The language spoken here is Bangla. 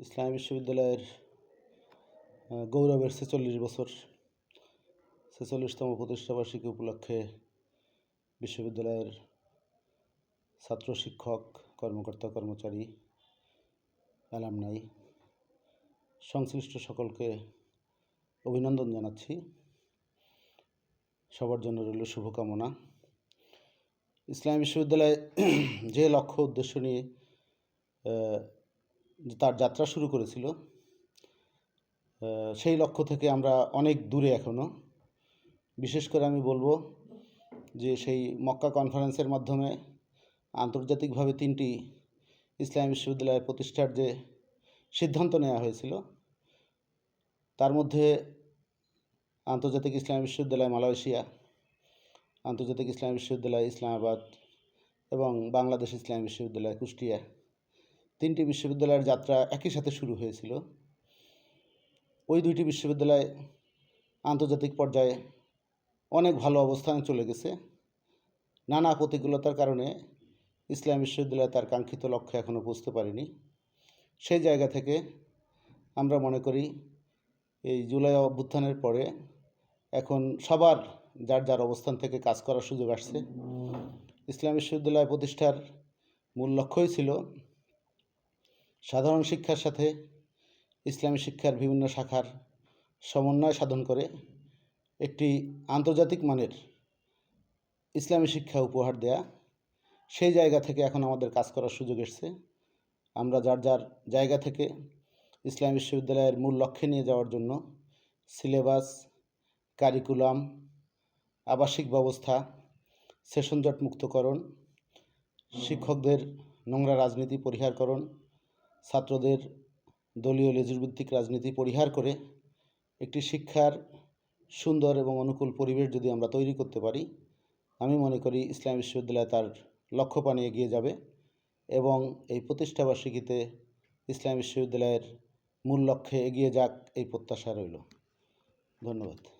ইসলামী বিশ্ববিদ্যালয়ের গৌরবের ছেচল্লিশ বছর, ছেচল্লিশতম প্রতিষ্ঠাবার্ষিকী উপলক্ষে বিশ্ববিদ্যালয়ের ছাত্র শিক্ষক, কর্মকর্তা, কর্মচারী অ্যালামনাই সংশ্লিষ্ট সকলকে অভিনন্দন জানাচ্ছি। সবার জন্য রইল শুভকামনা। ইসলামী বিশ্ববিদ্যালয় যে লক্ষ্য, উদ্দেশ্য নিয়ে তার যাত্রা শুরু করেছিল। সেই লক্ষ্য থেকে আমরা অনেক দূরে এখনও বিশেষ করে আমি বলব যে সেই মক্কা কনফারেন্সের মাধ্যমে আন্তর্জাতিকভাবে তিনটি ইসলামী বিশ্ববিদ্যালয় প্রতিষ্ঠার যে সিদ্ধান্ত নেওয়া হয়েছিল, তার মধ্যে আন্তর্জাতিক ইসলামী বিশ্ববিদ্যালয় মালয়েশিয়া, আন্তর্জাতিক ইসলামী বিশ্ববিদ্যালয় ইসলামাবাদ এবং বাংলাদেশ ইসলামী বিশ্ববিদ্যালয় কুষ্টিয়া। তিনটি বিশ্ববিদ্যালয়ের যাত্রা একই সাথে শুরু হয়েছিল। ওই দুইটি বিশ্ববিদ্যালয় আন্তর্জাতিক পর্যায়ে অনেক ভালো অবস্থানে চলে গেছে। নানা প্রতিকূলতার কারণে ইসলাম বিশ্ববিদ্যালয় তার কাঙ্ক্ষিত লক্ষ্যে এখনও পৌঁছতে পারেনি। সেই জায়গা থেকে আমরা মনে করি এই জুলাই অভ্যুত্থানের পরে এখন সবার যার যার অবস্থান থেকে কাজ করার সুযোগ আসছে। ইসলাম বিশ্ববিদ্যালয় প্রতিষ্ঠার মূল লক্ষ্যই ছিল সাধারণ শিক্ষার সাথে ইসলামী শিক্ষার বিভিন্ন শাখার সমন্বয় সাধন করে একটি আন্তর্জাতিক মানের ইসলামী শিক্ষা উপহার দেয়া, সেই জায়গা থেকে এখন আমাদের কাজ করার সুযোগ এসছে। আমরা যার যার জায়গা থেকে ইসলামী বিশ্ববিদ্যালয়ের মূল লক্ষ্যে নিয়ে যাওয়ার জন্য সিলেবাস, কারিকুলাম, আবাসিক ব্যবস্থা সেশন জট মুক্তকরণ শিক্ষকদের নোংরা রাজনীতি, পরিহারকরণ ছাত্রদের দলীয় লেজুরভিত্তিক রাজনীতি পরিহার করে একটি শিক্ষার সুন্দর এবং অনুকূল পরিবেশ যদি আমরা তৈরি করতে পারি, আমি মনে করি ইসলাম বিশ্ববিদ্যালয় তার লক্ষ্য পানে এগিয়ে যাবে এবং এই প্রতিষ্ঠাবার্ষিকীতে ইসলাম বিশ্ববিদ্যালয়ের মূল লক্ষ্যে এগিয়ে যাক এই প্রত্যাশা রইল। ধন্যবাদ।